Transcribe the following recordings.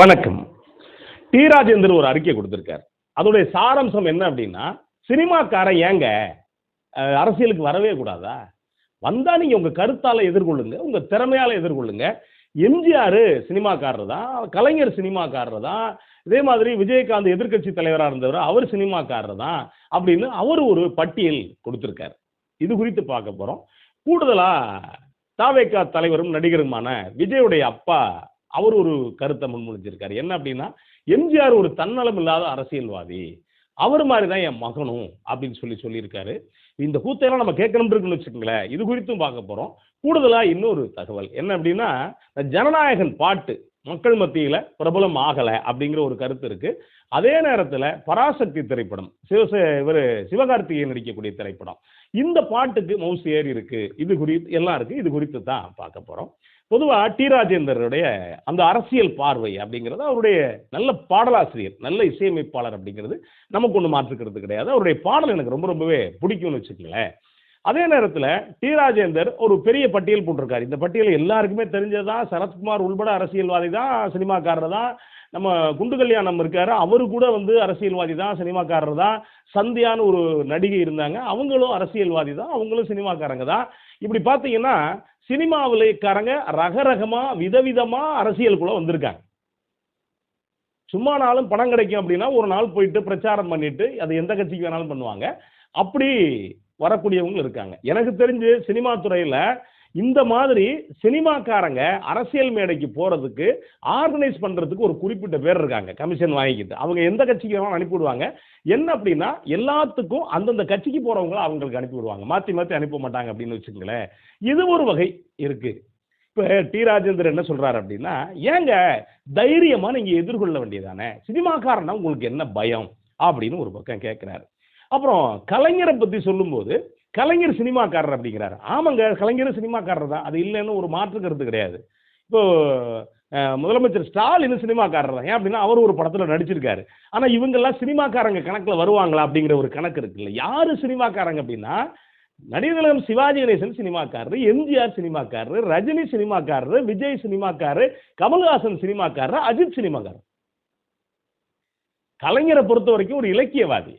வணக்கம். டி ராஜேந்தர் ஒரு அறிக்கை கொடுத்திருக்கார். அதோடைய சாராம்சம் என்ன அப்படின்னா சினிமாக்காரன் ஏங்க அரசியலுக்கு வரவே கூடாதா? வந்தா நீங்க உங்க கருத்தால எதிர்கொள்ளுங்க உங்க திறமையால எதிர்கொள்ளுங்க. எம்ஜிஆர் சினிமாக்காரர் தான் கலைஞர் சினிமாக்காரர் தான் இதே மாதிரி விஜயகாந்த் எதிர்கட்சி தலைவராக இருந்தவர் அவர் சினிமாக்காரர் தான் அப்படின்னு அவர் ஒரு பட்டியல் கொடுத்திருக்கார். இது குறித்து பார்க்க போறோம். கூடுதலா தாவேக்கா தலைவரும் நடிகருமான விஜயுடைய அப்பா அவர் ஒரு கருத்தை முன்மொழிஞ்சிருக்காரு. என்ன அப்படின்னா எம்ஜிஆர் ஒரு தன்னலம் இல்லாத அரசியல்வாதி. அவர் மாதிரி தான் என் மகனும் அப்படின்னு சொல்லி சொல்லியிருக்காரு. இந்த கூத்தையெல்லாம் நம்ம கேட்கணும் இருக்குன்னு வச்சுக்கோங்களேன். இது குறித்தும் பார்க்க போறோம். கூடுதலா இன்னொரு தகவல். என்ன அப்படின்னா ஜனநாயகன் பாட்டு மக்கள் மத்தியில பிரபலம் ஆகலை அப்படிங்கிற ஒரு கருத்து இருக்கு. அதே நேரத்துல பராசக்தி திரைப்படம் சிவச இவர் சிவகார்த்திகேயன் நடிக்கக்கூடிய திரைப்படம். இந்த பாட்டுக்கு மவுசு ஏறி இருக்கு. இது குறித்து எல்லாம் இருக்கு. இது குறித்து தான் பார்க்க போறோம். பொதுவாக டி. ராஜேந்தருடைய அந்த அரசியல் பார்வை அப்படிங்கிறது அவருடைய நல்ல பாடலாசிரியர் நல்ல இசையமைப்பாளர் அப்படிங்கிறது நமக்கு ஒன்று மாற்றுக்கிறது கிடையாது. அவருடைய பாடல் எனக்கு ரொம்ப ரொம்பவே பிடிக்கும்னு வச்சுக்கங்களேன். அதே நேரத்தில் டி. ராஜேந்தர் ஒரு பெரிய பட்டியல் போட்டிருக்காரு. இந்த பட்டியல் எல்லாருக்குமே தெரிஞ்சதான் சரத்குமார் உள்பட அரசியல்வாதி தான் சினிமாக்காரர் தான். நம்ம குண்டு கல்யாணம் இருக்காரு. அவரு கூட வந்து அரசியல்வாதி தான் சினிமாக்காரர் தான். சந்தியான்னு ஒரு நடிகை இருந்தாங்க. அவங்களும் அரசியல்வாதி தான். அவங்களும் சினிமாக்காரங்க தான். இப்படி பார்த்தீங்கன்னா சினிமா சினிமாவிலேக்காரங்க ரகரகமா விதவிதமா அரசியலுக்குள்ள வந்திருக்காங்க. சும்மா நாளும் பணம் கிடைக்கும் அப்படின்னா ஒரு நாள் போயிட்டு பிரச்சாரம் பண்ணிட்டு அது எந்த கட்சிக்கு வேணாலும் பண்ணுவாங்க. அப்படி வரக்கூடியவங்க இருக்காங்க. எனக்கு தெரிஞ்சு சினிமா துறையில இந்த மாதிரி சினிமாக்காரங்க அரசியல் மேடைக்கு போகிறதுக்கு ஆர்கனைஸ் பண்ணுறதுக்கு ஒரு குறிப்பிட்ட பேர் இருக்காங்க கமிஷன் வாங்கிக்கிட்டு. அவங்க எந்த கட்சிக்கு வேணாலும் அனுப்பிவிடுவாங்க. என்ன அப்படின்னா எல்லாத்துக்கும் அந்தந்த கட்சிக்கு போகிறவங்கள அவங்களுக்கு அனுப்பிவிடுவாங்க. மாற்றி மாற்றி அனுப்ப மாட்டாங்க அப்படின்னு வச்சுக்கோங்களேன். இது ஒரு வகை இருக்குது இப்போ டி ராஜேந்தர் என்ன சொல்கிறாரு அப்படின்னா ஏங்க தைரியமாக நீங்கள் எதிர்கொள்ள வேண்டியதானே? சினிமாக்காரனா உங்களுக்கு என்ன பயம்? அப்படின்னு ஒரு பக்கம் கேட்குறாரு அப்புறம் கலைஞரை பற்றி சொல்லும்போது கலைஞர் சினிமாக்காரர் அப்படிங்கிறாரு. ஆமாங்க கலைஞர் சினிமாக்காரர் தான் அது இல்லைன்னு ஒரு மாற்று கருத்து கிடையாது. இப்போ முதலமைச்சர் ஸ்டாலின் சினிமாக்காரர் தான். ஏன் அப்படின்னா அவர் ஒரு படத்தில் நடிச்சிருக்காரு. ஆனால் இவங்கெல்லாம் சினிமாக்காரங்க கணக்கில் வருவாங்களா அப்படிங்கிற ஒரு கணக்கு இருக்குல்ல யார் சினிமாக்காரங்க அப்படின்னா நடிகர் சிவாஜி கணேசன் சினிமாக்காரர் எம்ஜிஆர் சினிமாக்காரர் ரஜினி சினிமாக்காரர் விஜய் சினிமாக்காரர் கமல்ஹாசன் சினிமாக்காரர் அஜித் சினிமாக்காரர். கலைஞரை பொறுத்த வரைக்கும் ஒரு இலக்கியவாதி.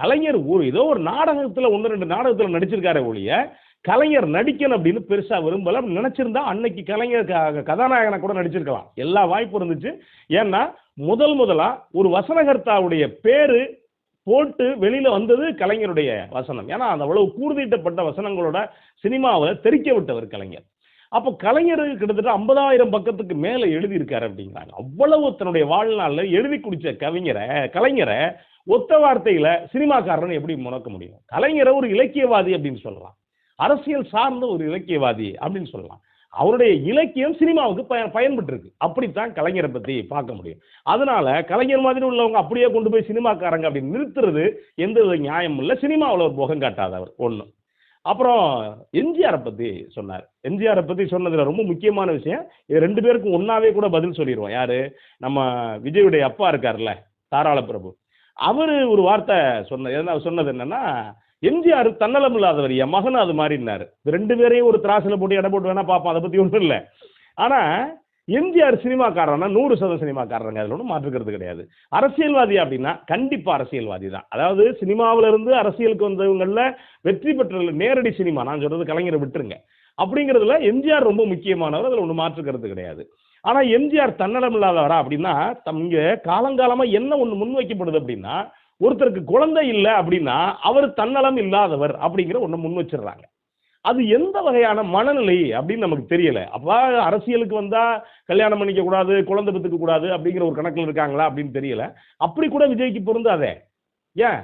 கலைஞர் ஒரு ஏதோ ஒரு நாடகத்துல ஒன்று ரெண்டு நாடகத்துல நடிச்சிருக்காரு ஒழிய கலைஞர் நடிக்கணும் அப்படின்னு பெருசா விரும்பல. அப்படி நினைச்சிருந்தா அன்னைக்கு கலைஞர் க- கூட நடிச்சிருக்கலாம். எல்லா வாய்ப்பு இருந்துச்சு. ஏன்னா முதல் முதலா ஒரு வசனகர்த்தாவுடைய பேரு போட்டு வெளியில வந்தது கலைஞருடைய வசனம். ஏன்னா அந்த அவ்வளவு கூர்தீட்டப்பட்ட வசனங்களோட சினிமாவை தெரிக்க விட்டவர் கலைஞர். அப்போ கலைஞர் கிட்டத்தட்ட ஐம்பதாயிரம் பக்கத்துக்கு மேலே எழுதியிருக்காரு அப்படிங்கிறாங்க. அவ்வளவு தன்னுடைய வாழ்நாளில் எழுதி குடிச்ச கவிஞரை கலைஞரை ஒத்த வார்த்தையில சினிமாக்காரன் எப்படி முணக்க முடியும்? கலைஞரை ஒரு இலக்கியவாதி அப்படின்னு சொல்லலாம். அரசியல் சார்ந்த ஒரு இலக்கியவாதி அப்படின்னு சொல்லலாம். அவருடைய இலக்கியம் சினிமாவுக்கு பய பயன்பட்டு இருக்கு அப்படித்தான் கலைஞரை பற்றி பார்க்க முடியும். அதனால கலைஞர் மாதிரி உள்ளவங்க அப்படியே கொண்டு போய் சினிமாக்காரங்க அப்படின்னு நிறுத்துறது எந்த வித நியாயம் இல்லை. சினிமாவில் ஒரு முகம் காட்டாதவர் ஒன்று அப்புறம் எம்ஜிஆரை பற்றி சொன்னார். எம்ஜிஆரை பற்றி சொன்னதில் ரொம்ப முக்கியமான விஷயம் இது ரெண்டு பேருக்கும் ஒன்றாவே கூட பதில் சொல்லிடுவோம் யார்? நம்ம விஜயுடைய அப்பா இருக்கார்ல தாராள பிரபு. அவர் ஒரு வார்த்தை சொன்ன என்ன சொன்னது என்னன்னா எம்ஜிஆர் தன்னலம் இல்லாதவர் என் மகன் அது மாதிரினாரு ரெண்டு பேரையும் ஒரு திராசில் போட்டு எடை போட்டு வேணா பார்ப்போம் அதை பத்தி ஒன்றும் இல்லை. ஆனா எம்ஜிஆர் சினிமாக்காரன்னா நூறு சதவீதம் சினிமாக்காரங்க அதில் ஒன்றும் மாற்றுக்கிறது கிடையாது. அரசியல்வாதி அப்படின்னா கண்டிப்பாக அரசியல்வாதி தான். அதாவது சினிமாவிலிருந்து அரசியலுக்கு வந்தவங்களில் வெற்றி பெற்ற நேரடி சினிமா நான் சொல்றது கலைஞரை விட்டுருங்க. அப்படிங்கிறதுல எம்ஜிஆர் ரொம்ப முக்கியமானவர் அதில் ஒன்றும் மாற்றுக்கிறது கிடையாது. ஆனா எம்ஜிஆர் தன்னலம் இல்லாதவரா அப்படின்னா தம் இங்க காலங்காலமா என்ன ஒண்ணு முன்வைக்கப்படுது அப்படின்னா ஒருத்தருக்கு குழந்தை இல்லை அப்படின்னா அவர் தன்னலம் இல்லாதவர் அப்படிங்கிற ஒண்ணு முன் வச்சிடுறாங்க அது எந்த வகையான மனநிலை அப்படின்னு நமக்கு தெரியல. அப்போ அரசியலுக்கு வந்தா கல்யாணம் பண்ணிக்க கூடாது குழந்தை பெற்றுக்க கூடாது அப்படிங்கிற ஒரு கணக்குல இருக்காங்களா அப்படின்னு தெரியல. அப்படி கூட விஜய்க்கு பொருந்தாதே. ஏன்?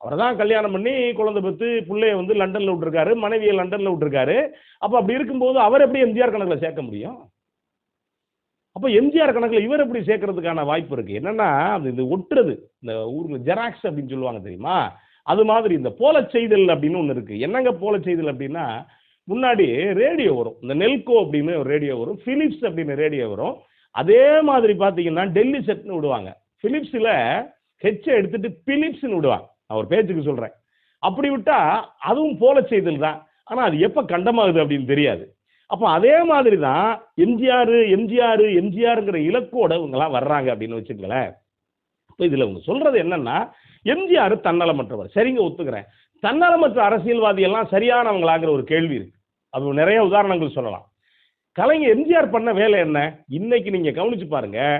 அவரை தான் கல்யாணம் பண்ணி குழந்தை பெற்று பிள்ளைய வந்து லண்டன்ல விட்டுருக்காரு மனைவியை லண்டன்ல விட்டுருக்காரு. அப்ப அப்படி இருக்கும்போது அவர் எப்படி எம்ஜிஆர் கணக்குல சேர்க்க முடியும்? அப்போ எம்ஜிஆர் கணக்கில் இவர் எப்படி சேர்க்கறதுக்கான வாய்ப்பு இருக்கு? என்னன்னா அது இது ஒட்டுறது. இந்த ஊருக்கு ஜெராக்ஸ் அப்படின்னு சொல்லுவாங்க தெரியுமா? அது மாதிரி இந்த போல செய்தல் அப்படின்னு ஒன்று இருக்கு. என்னங்க போல செய்தல் அப்படின்னா முன்னாடி ரேடியோ வரும். இந்த நெல்கோ அப்படின்னு ஒரு ரேடியோ வரும். பிலிப்ஸ் அப்படின்னு ரேடியோ வரும். அதே மாதிரி பார்த்தீங்கன்னா டெல்லி செட்னு விடுவாங்க. பிலிப்ஸில் ஹெச்சை எடுத்துட்டு பிலிப்ஸ்னு விடுவாங்க. நான் ஒரு பேச்சுக்கு சொல்கிறேன் அப்படி விட்டா அதுவும் போல செய்தல் தான். ஆனால் அது எப்போ கண்டமாகுது அப்படின்னு தெரியாது. அப்போ அதே மாதிரி தான் எம்ஜிஆர் எம்ஜிஆர் எம்ஜிஆருங்கிற இலக்கோட இவங்கெல்லாம் வர்றாங்க அப்படின்னு வச்சுக்கங்களேன். இப்போ இதில் இவங்க சொல்கிறது என்னென்னா எம்ஜிஆர் தன்னலமற்றவர். சரிங்க ஒத்துக்கிறேன். தன்னலமற்ற அரசியல்வாதி எல்லாம் சரியானவங்களாங்கிற ஒரு கேள்வி இருக்கு. அது நிறைய உதாரணங்கள் சொல்லலாம். கலைஞர் எம்ஜிஆர் பண்ண வேலை என்ன? இன்னைக்கு நீங்கள் கவனிச்சு பாருங்கள்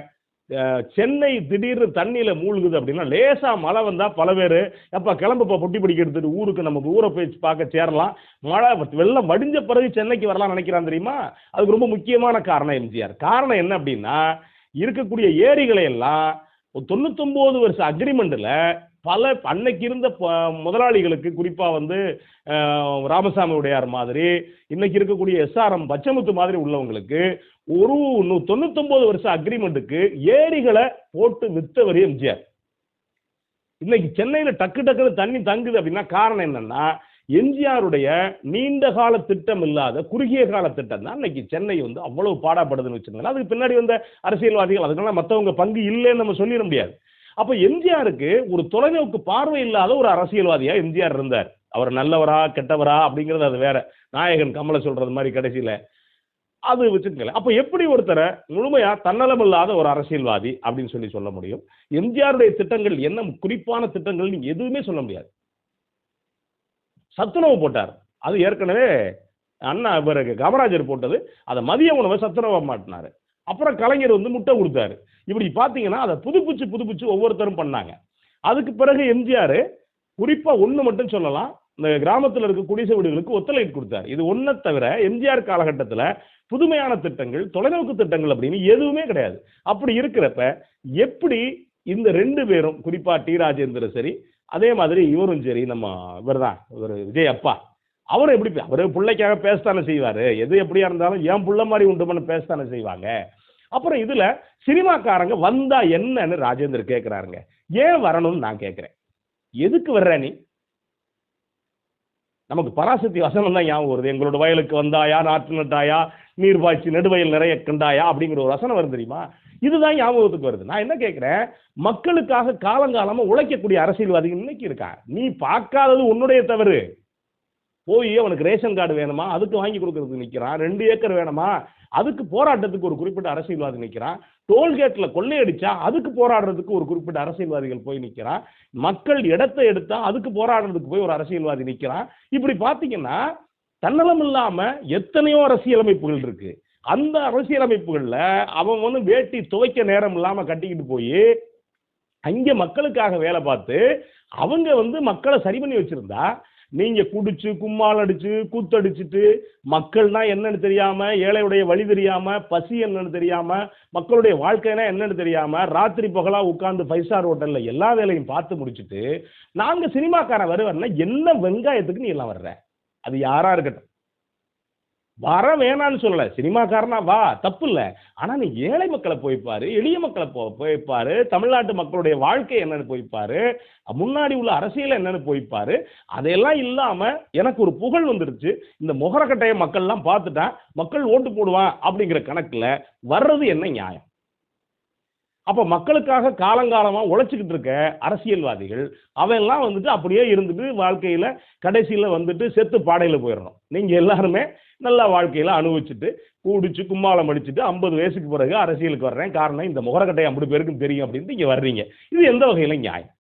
சென்னை திடீர்னு தண்ணியில் மூழ்குது அப்படின்னா லேசாக மழை வந்தால் பல பேர் எப்போ கிளம்புப்போ பொட்டி பிடிக்க எடுத்துட்டு ஊருக்கு நம்ம ஊரை போய் பார்க்க சேரலாம். மழை வெள்ளம் வடிஞ்ச பிறகு சென்னைக்கு வரலாம் நினைக்கிறான் தெரியுமா? அதுக்கு ரொம்ப முக்கியமான காரணம் எம்ஜிஆர். காரணம் என்ன அப்படின்னா இருக்கக்கூடிய ஏரிகளை எல்லாம் ஒரு வருஷம் அக்ரிமெண்ட்டில் பல அன்னைக்கு இருந்த ப- முதலாளிகளுக்கு குறிப்பாக வந்து ராமசாமி உடையார் மாதிரி இன்னைக்கு இருக்கக்கூடிய எஸ்ஆர்எம் பச்சமுத்து மாதிரி உள்ளவங்களுக்கு ஒரு தொண்ணூத்தொன்பது வருஷம் அக்ரிமெண்ட்டுக்கு ஏரிகளை போட்டு வித்தவர் எம்ஜிஆர். இன்னைக்கு சென்னையில் டக்கு டக்குன்னு தண்ணி தங்குது அப்படின்னா காரணம் என்னன்னா எம்ஜிஆருடைய நீண்ட கால திட்டம் இல்லாத குறுகிய கால திட்டம் தான் இன்னைக்கு சென்னை வந்து அவ்வளவு பாடாப்படுதுன்னு வச்சிருந்தாங்க அதுக்கு பின்னாடி வந்த அரசியல்வாதிகள் அதுக்கெல்லாம் மற்றவங்க பங்கு இல்லைன்னு நம்ம சொல்லிட முடியாது. அப்ப எம்ஜிஆருக்கு ஒரு தொலைநோக்கு பார்வை இல்லாத ஒரு அரசியல்வாதியா எம்ஜிஆர் இருந்தார். அவர் நல்லவரா கெட்டவரா அப்படிங்கிறது அது வேற. நாயகன் கமலை சொல்றது மாதிரி கடைசியில. அது வச்சுக்கல அப்ப எப்படி ஒருத்தரை முழுமையா தன்னலம் இல்லாத ஒரு அரசியல்வாதி அப்படின்னு சொல்லி சொல்ல முடியும்? எம்ஜிஆருடைய திட்டங்கள் என்ன? குறிப்பான திட்டங்கள் நீங்க எதுவுமே சொல்ல முடியாது. சத்துணவு போட்டார். அது ஏற்கனவே அண்ணா இவருக்கு காமராஜர் போட்டது. அதை மதிய உணவை சத்துணவை மாட்டினாரு. அப்புறம் கலைஞர் வந்து முட்டை கொடுத்தாரு. இப்படி பார்த்தீங்கன்னா அதை புதுப்பிச்சு புதுப்பிச்சு ஒவ்வொருத்தரும் பண்ணாங்க. அதுக்கு பிறகு எம்ஜிஆர் குறிப்பாக ஒன்று மட்டும் சொல்லலாம். இந்த கிராமத்தில் இருக்க குடிசை வீடுகளுக்கு ஒத்துழைப்பு கொடுத்தாரு. இது ஒன்றை தவிர எம்ஜிஆர் காலகட்டத்தில் புதுமையான திட்டங்கள் தொலைநோக்கு திட்டங்கள் அப்படின்னு எதுவுமே கிடையாது. அப்படி இருக்கிறப்ப எப்படி இந்த ரெண்டு பேரும் குறிப்பாக டி ராஜேந்திர சரி அதே மாதிரி இவரும் சரி நம்ம இவர் தான் இவர் விஜய் அப்பா அவர் எப்படி அவர் பிள்ளைக்காக பேசத்தானே செய்வார்? எது எப்படியா இருந்தாலும் என் பிள்ளை மாதிரி உண்டு பேசத்தானே செய்வாங்க? அப்புறம் இதுல சினிமாக்காரங்க வந்தா என்னன்னு ராஜேந்தர் கேட்கிறாருங்க ஏன் வரணும்னு நான் கேட்கிறேன் எதுக்கு வர்ற நீ? நமக்கு பராசக்தி வசனம் தான் ஞாபகம் வருது. எங்களோட வயலுக்கு வந்தாயா நாற்று நட்டாயா நீர் பாய்ச்சி நெடுவயல் நிறைய கண்டாயா அப்படிங்கிற ஒரு வசனம் வரும் தெரியுமா? இதுதான் ஞாபகத்துக்கு வருது. நான் என்ன கேட்கிறேன் மக்களுக்காக காலங்காலமா உழைக்கக்கூடிய அரசியல்வாதிகள் இன்னைக்கு இருக்கா நீ பார்க்காதது உன்னுடைய தவறு. போய் அவனுக்கு ரேஷன் கார்டு வேணுமா? அதுக்கு வாங்கி கொடுக்கறதுக்கு நிற்கிறான் ரெண்டு ஏக்கர் வேணுமா? அதுக்கு போராட்டத்துக்கு ஒரு குறிப்பிட்ட அரசியல்வாதி நிற்கிறான் டோல்கேட்டில் கொள்ளையடிச்சா அதுக்கு போராடுறதுக்கு ஒரு குறிப்பிட்ட அரசியல்வாதிகள் போய் நிற்கிறான் மக்கள் இடத்தை எடுத்தா அதுக்கு போராடுறதுக்கு போய் ஒரு அரசியல்வாதி நிற்கிறான் இப்படி பார்த்தீங்கன்னா தன்னலம் இல்லாமல் எத்தனையோ அரசியலமைப்புகள் இருக்கு. அந்த அரசியலமைப்புகளில் அவன் வந்து வேட்டி துவைக்க நேரம் இல்லாமல் கட்டிக்கிட்டு போய் அங்கே மக்களுக்காக வேலை பார்த்து அவங்க வந்து மக்களை சரி பண்ணி வச்சிருந்தா நீங்க குடிச்சு கும்மால் அடிச்சு கூத்தடிச்சிட்டு மக்கள்னா என்னன்னு தெரியாம ஏழையுடைய வழி தெரியாம பசி என்னன்னு தெரியாம மக்களுடைய வாழ்க்கைனா என்னன்னு தெரியாம ராத்திரி பகலா உட்கார்ந்து ஃபைவ் ஸ்டார் ஹோட்டல்ல எல்லா வேலையும் பார்த்து முடிச்சிட்டு நாங்க சினிமாக்காரன் வருவேன்னா என்ன வெங்காயத்துக்கு நீ எல்லாம் வர்ற? அது யாரா இருக்கட்டும். வர வேணான்னு சொல்லல. சினிமாக்காரனா வா தப்பு இல்லை ஆனா நீ ஏழை மக்களை போய்ப்பாரு எளிய மக்களை போ போய்ப்பாரு தமிழ்நாட்டு மக்களுடைய வாழ்க்கை என்னன்னு போய்ப்பாரு முன்னாடி உள்ள அரசியல் என்னன்னு போய்ப்பாரு அதையெல்லாம் இல்லாம எனக்கு ஒரு புகழ் வந்துருச்சு இந்த முகரக்கட்டையை மக்கள்லாம் பார்த்துட்டா மக்கள் ஓட்டு போடுவான் அப்படிங்கிற கணக்குல வர்றது என்ன நியாயம்? அப்போ மக்களுக்காக காலங்காலமாக உழைச்சிக்கிட்டு இருக்க அரசியல்வாதிகள் அவெல்லாம் வந்துட்டு அப்படியே இருந்துட்டு வாழ்க்கையில் கடைசியில் வந்துட்டு செத்து பாடையில் போயிடணும் நீங்கள் எல்லாருமே நல்லா வாழ்க்கையில் அனுபவிச்சுட்டு கூடிச்சு கும்மாளம் அடிச்சுட்டு ஐம்பது வயசுக்கு பிறகு அரசியலுக்கு வர்றேன். காரணம் இந்த முகரக்கட்டை ஐம்பது பேருக்கும் தெரியும் அப்படின்ட்டு இங்கே வர்றீங்க. இது எந்த வகையில் நியாயம்?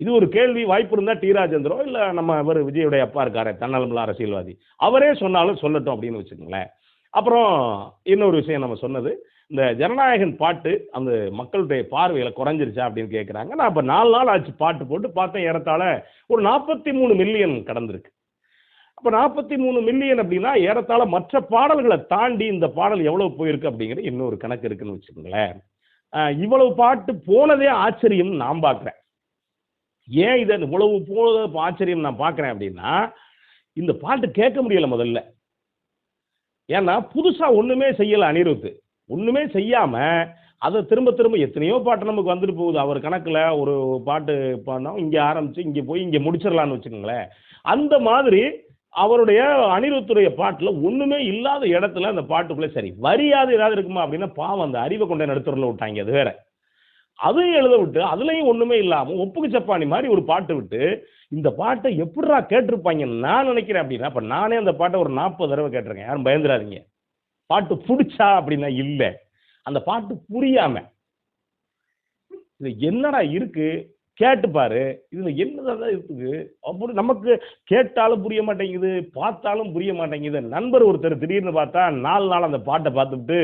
இது ஒரு கேள்வி வாய்ப்பு இருந்தால் டி ராஜேந்திரோ இல்லை நம்ம இவர் விஜயுடைய அப்பா இருக்காரு தன்னலமில்ல அரசியல்வாதி. அவரே சொன்னாலும் சொல்லட்டும் அப்படின்னு வச்சுக்கோங்களேன். அப்புறம் இன்னொரு விஷயம் நம்ம சொன்னது இந்த ஜனநாயகன் பாட்டு அந்த மக்களுடைய பார்வையில் குறைஞ்சிருச்சா அப்படின்னு கேட்குறாங்க நான் இப்போ நாலு நாள் ஆச்சு பாட்டு போட்டு பார்த்தேன் ஏறத்தாழ ஒரு நாற்பத்தி மூணு மில்லியன் கடந்திருக்கு. அப்போ நாற்பத்தி மூணு மில்லியன் அப்படின்னா ஏறத்தாழ மற்ற பாடல்களை தாண்டி இந்த பாடல் எவ்வளவு போயிருக்கு அப்படிங்கிற இன்னொரு கணக்கு இருக்குன்னு வச்சுக்கோங்களேன். இவ்வளவு பாட்டு போனதே ஆச்சரியம் நான் பார்க்குறேன் ஏன் இதை இவ்வளவு போனது ஆச்சரியம் நான் பார்க்குறேன் அப்படின்னா இந்த பாட்டு கேட்க முடியலை முதல்ல. ஏன்னா புதுசாக ஒன்றுமே செய்யலை அனிருத்து ஒன்றுமே செய்யாமல் அதை திரும்ப திரும்ப எத்தனையோ பாட்டு நமக்கு வந்துட்டு போகுது. அவர் கணக்கில் ஒரு பாட்டு பண்ணோம் இங்கே ஆரம்பித்து இங்கே போய் இங்கே முடிச்சிடலான்னு வச்சுக்கோங்களேன். அந்த மாதிரி அவருடைய அனிருத்துடைய பாட்டில் ஒன்றுமே இல்லாத இடத்துல அந்த பாட்டுக்குள்ளே சரி வரியாது ஏதாவது இருக்குமா அப்படின்னா பாவம் அந்த அறிவை கொண்ட நடுத்தரில் விட்டாங்க அது வேற. அதையும் எழுத விட்டு அதுலேயும் ஒன்றுமே இல்லாமல் ஒப்புக்கு சப்பானி மாதிரி ஒரு பாட்டு விட்டு இந்த பாட்டை எப்படிடா கேட்டிருப்பாங்க நான் நினைக்கிறேன் அப்படின்னா இப்போ நானே அந்த பாட்டை ஒரு நாற்பது தடவை கேட்டிருக்கேன். யாரும் பயந்துடாதீங்க. பாட்டு பிடிச்சா அப்படின்னா இல்லை. அந்த பாட்டு புரியாம. இது என்னடா இருக்கு? கேட்டு பாரு. இதுல என்னதான் இருக்குது. அப்படி நமக்கு கேட்டாலும் புரிய மாட்டேங்குது பார்த்தாலும் புரிய மாட்டேங்குது. நண்பர் ஒருத்தர் திடீர்னு பார்த்தா நாலு நாள் அந்த பாட்டை பார்த்துட்டு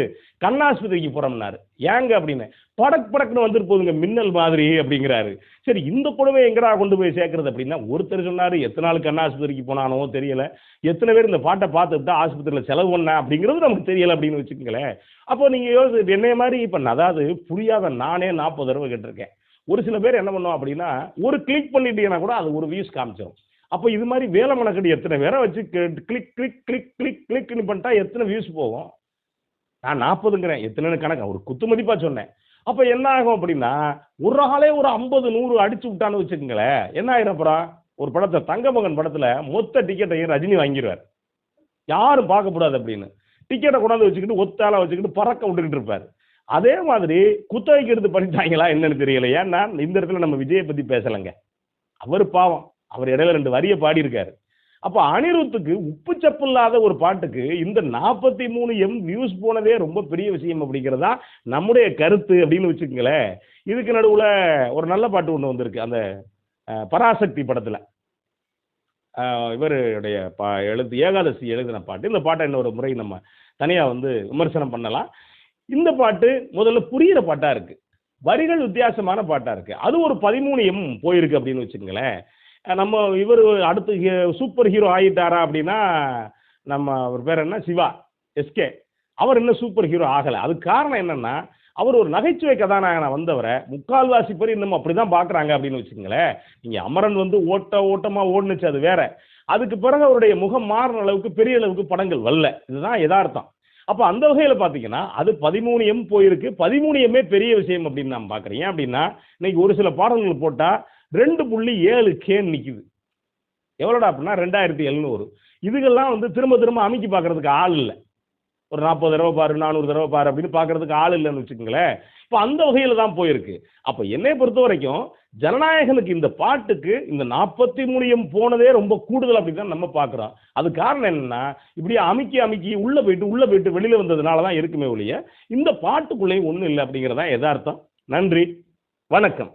கண்ணாஸ்பத்திரிக்கு போறோம்னாரு. ஏங்க அப்படின்னு. படக் படக்குன்னு வந்துட்டு மின்னல் மாதிரி அப்படிங்கிறாரு. சரி இந்த புடவை எங்கடா கொண்டு போய் சேர்க்கறது அப்படின்னா ஒருத்தர் சொன்னாரு எத்தனை நாள் கண்ணாஸ்பத்திரிக்கு போனானோ தெரியல. எத்தனை பேர் இந்த பாட்டை பார்த்துட்டு ஆஸ்பத்திரியில் செலவு பண்ண அப்படிங்கிறது நமக்கு தெரியல அப்படின்னு வச்சுக்கோங்களேன். அப்போ நீங்க யோசி என்னைய மாதிரி இப்போ அதாவது புரியாத நானே நாற்பது தடவை கேட்டிருக்கேன். ஒரு சில பேர் என்ன பண்ணுவோம் அப்படின்னா ஒரு கிளிக் பண்ணிட்டீங்கன்னா கூட அது ஒரு வியூஸ் காமிச்சிடும் அப்போ இது மாதிரி வேலை மணக்கடி எத்தனை பேரை வச்சு கிளிக் கிளிக் கிளிக் கிளிக் கிளிக்னு பண்ணிட்டா எத்தனை வியூஸ் போகும்? நான் நாற்பதுங்கிறேன். எத்தனைன்னு கணக்கு? ஒரு குத்து மதிப்பாக சொன்னேன். அப்போ என்ன ஆகும் அப்படின்னா ஒரு ஆளே ஒரு ஐம்பது நூறு அடிச்சு விட்டான்னு வச்சுக்கோங்களேன். என்ன ஆயிரும் அப்புறம்? ஒரு படத்தை தங்கமகன் படத்தில் மொத்த டிக்கெட்டையும் ரஜினி வாங்கிடுவார் யாரும் பார்க்கக்கூடாது அப்படின்னு. டிக்கெட்டை கொண்டாந்து வச்சுக்கிட்டு ஒத்தால வச்சுக்கிட்டு பறக்க விட்டுக்கிட்டு இருப்பார். அதே மாதிரி குத்தகைக்கு எடுத்து பண்ணிட்டாங்களா என்னன்னு தெரியல. ஏன்னா இந்த இடத்துல நம்ம விஜயை பத்தி பேசலைங்க. அவர் பாவம். அவர் இடையில ரெண்டு வரியை பாடியிருக்காரு. அப்போ அனிருத்துக்கு உப்பு சப்பு இல்லாத ஒரு பாட்டுக்கு இந்த நாற்பத்தி மூணு எம் வியூஸ் போனதே ரொம்ப பெரிய விஷயம் அப்படிங்கிறதா நம்முடைய கருத்து அப்படின்னு வச்சுக்கோங்களேன். இதுக்கு நடுவில் ஒரு நல்ல பாட்டு ஒன்று வந்திருக்கு. அந்த பராசக்தி படத்தில். இவருடைய பா எழுத்து ஏகாதசி எழுதின பாட்டு. இந்த பாட்டை இன்னொரு முறை நம்ம தனியாக வந்து விமர்சனம் பண்ணலாம். இந்த பாட்டு முதல்ல புரியிற பாட்டா இருக்கு. வரிகள் வித்தியாசமான பாட்டா இருக்கு. அது ஒரு பதிமூணு எம் போயிருக்கு அப்படின்னு வச்சுக்கோங்களேன். நம்ம இவர் அடுத்து ஹீ- சூப்பர் ஹீரோ ஆகிட்டாரா அப்படின்னா நம்ம அவர் பேர் என்ன? சிவா எஸ்கே அவர் இன்னும் சூப்பர் ஹீரோ ஆகலை. அதுக்கு காரணம் என்னன்னா அவர் ஒரு நகைச்சுவை கதாநாயகனா வந்தவரை முக்கால்வாசி பேர் இன்னும் அப்படிதான் பார்க்குறாங்க அப்படின்னு வச்சுக்கோங்களேன். நீங்க அமரன் வந்து ஓட்ட ஓட்டமா ஓடுனுச்சு அது வேற. அதுக்கு பிறகு அவருடைய முகம் மாறின அளவுக்கு பெரிய அளவுக்கு படங்கள் வரல. இதுதான் யதார்த்தம். அப்போ அந்த வகையில் பார்த்தீங்கன்னா அது பதிமூணு எம் போயிருக்கு. பதிமூணு எம்மே பெரிய விஷயம் அப்படின்னு நான் பார்க்குறேன் ஏன் அப்படின்னா இன்னைக்கு ஒரு சில பாடல்கள் போட்டால் ரெண்டு புள்ளி ஏழு கேன் நிற்குது எவ்வளோடா அப்படின்னா ரெண்டாயிரத்தி எழுநூறு. இதுகெல்லாம் வந்து திரும்ப திரும்ப அமைக்கி பார்க்கறதுக்கு ஆள் இல்லை. ஒரு நாற்பது தடவை பாரு நானூறு தடவை பாரு அப்படின்னு பார்க்கறதுக்கு ஆள் இல்லைன்னு வச்சுக்கோங்களேன். இப்போ அந்த வகையில் தான் போயிருக்கு. அப்போ என்னை பொறுத்த வரைக்கும் ஜனநாயகனுக்கு இந்த பாட்டுக்கு இந்த நாற்பத்தி மூணியம் போனதே ரொம்ப கூடுதல் அப்படின்னு தான் நம்ம பார்க்குறோம். அது காரணம் என்னன்னா இப்படியே அமைக்கி அமைக்கி உள்ளே போயிட்டு உள்ளே போயிட்டு வெளியில் வந்ததுனால தான் இருக்குமே ஒழிய இந்த பாட்டுக்குள்ளேயும் ஒன்றும் இல்லை அப்படிங்கிறதான் எதார்த்தம். நன்றி. வணக்கம்.